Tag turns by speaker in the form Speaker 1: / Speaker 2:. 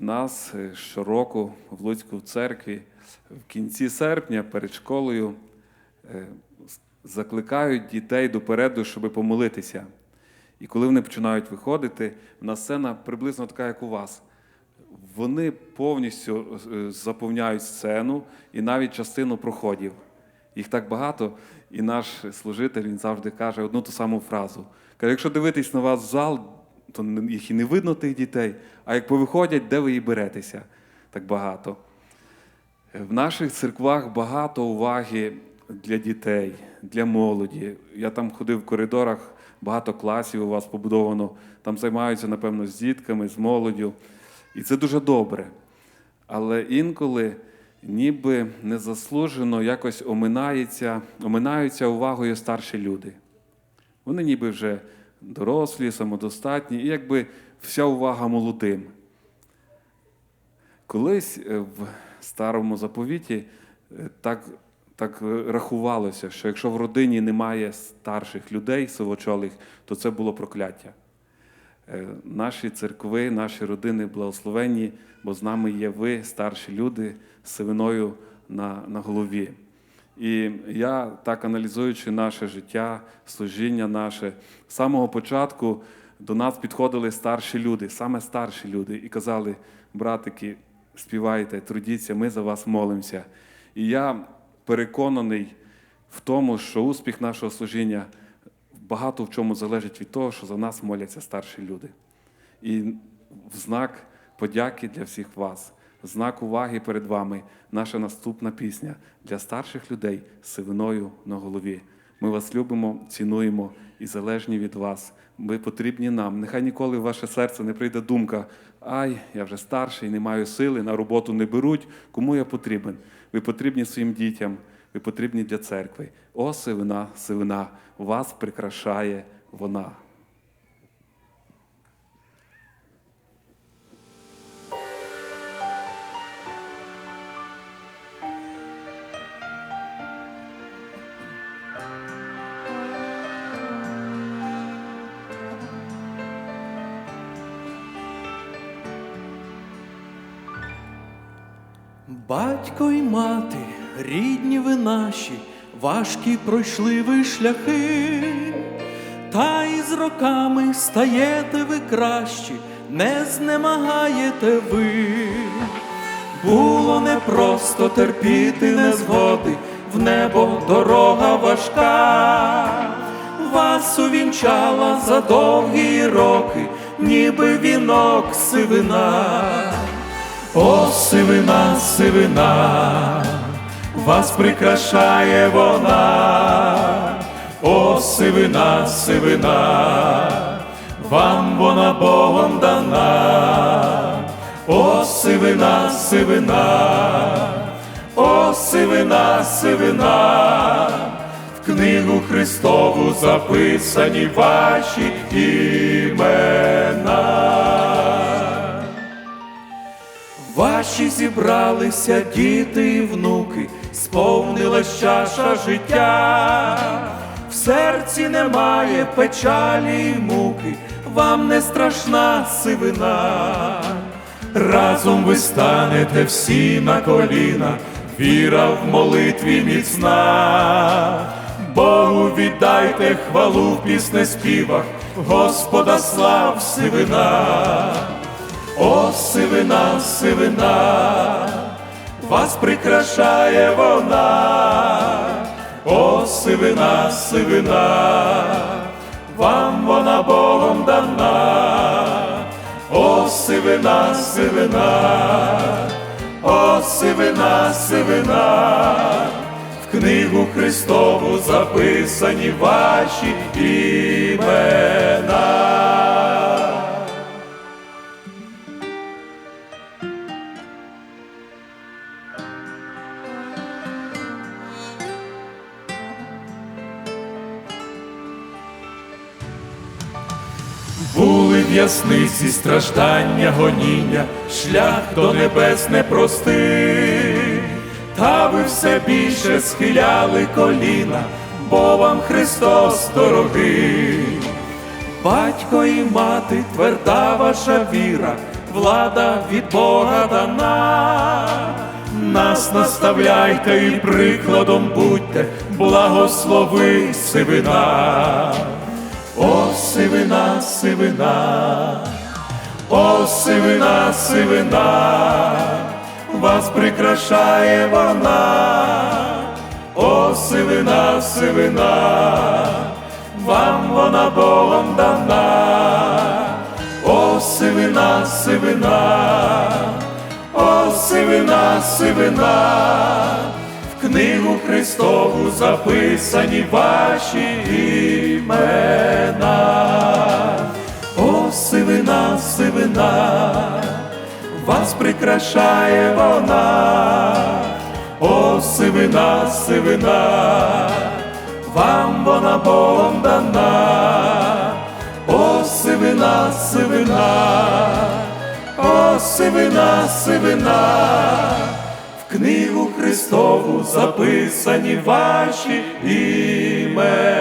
Speaker 1: В нас щороку в Луцьку церкві в кінці серпня перед школою е, закликають дітей допереду, щоб помолитися. І коли вони починають виходити, в нас сцена приблизно така, як у вас. Вони повністю е, заповняють сцену і навіть частину проходів. Їх так багато, і наш служитель він завжди каже одну ту саму фразу. Каже, якщо дивитись на вас в зал, то їх і не видно тих дітей, а як повиходять, де ви і беретеся? Так багато. В наших церквах багато уваги для дітей, для молоді. Я там ходив в коридорах, багато класів у вас побудовано. Там займаються, напевно, з дітками, з молоддю. І це дуже добре. Але інколи ніби незаслужено якось оминається, оминаються увагою старші люди. Вони ніби вже дорослі, самодостатні, і якби вся увага молодим. Колись е, в старому заповіті е, так, так е, рахувалося, що якщо в родині немає старших людей, сивочолих, то це було прокляття. Наші церкви, наші родини благословенні, бо з нами є ви, старші люди, з сивиною на, на голові. І я, так аналізуючи наше життя, служіння наше, з самого початку до нас підходили старші люди, саме старші люди, і казали: братики, співайте, трудіться, ми за вас молимося. І я переконаний в тому, що успіх нашого служіння багато в чому залежить від того, що за нас моляться старші люди. І в знак подяки для всіх вас, знак уваги перед вами, наша наступна пісня для старших людей сивиною на голові. Ми вас любимо, цінуємо і залежні від вас. Ви потрібні нам. Нехай ніколи в ваше серце не прийде думка: ай, я вже старший, не маю сили, на роботу не беруть. Кому я потрібен? Ви потрібні своїм дітям, ви потрібні для церкви. О, сивина, сивина, вас прикрашає вона.
Speaker 2: Батько й мати, рідні ви наші, важкі пройшли ви шляхи, та й з роками стаєте ви кращі, не знемагаєте ви. Було непросто терпіти незгоди, в небо дорога важка, вас увінчала за довгі роки, ніби вінок сивина. О, сивина, сивина, вас прикрашає вона, о, сивина, сивина, вам вона Богом дана, о, сивина, сивина, о, сивина, сивина, в книгу Христову записані ваші імена. Ваші зібралися діти і внуки, сповнилась чаша життя, в серці немає печалі й муки, вам не страшна сивина. Разом ви станете всі на коліна, віра в молитві міцна. Богу віддайте хвалу в піснеспівах, Господа слав сивина. О, сивина, сивина, вас прикрашає вона, о, сивина, сивина, вам вона Богом дана, о, сивина, сивина, о, сивина, сивина, в книгу Христову записані ваші імена. Були в ясниці страждання, гоніння, шлях до небес непростий, та ви все більше схиляли коліна, бо вам Христос дорогий. Батько і мати, тверда ваша віра, влада від Бога дана. Нас наставляйте і прикладом будьте, благослови сивина. О, сивина, сивина, о, сивина, сивина, вас прикрашає вона, о, сивина, сивина, вам вона Богом дана, о, сивина, сивина, о, сивина, сивина, в книгу Христову записані ваші імена. О, сивина, сивина, вас прикрашає вона, о, сивина, сивина, вам вона Богом дана, о, сивина, сивина, о, сивина, сивина, Христову записані ваші імена.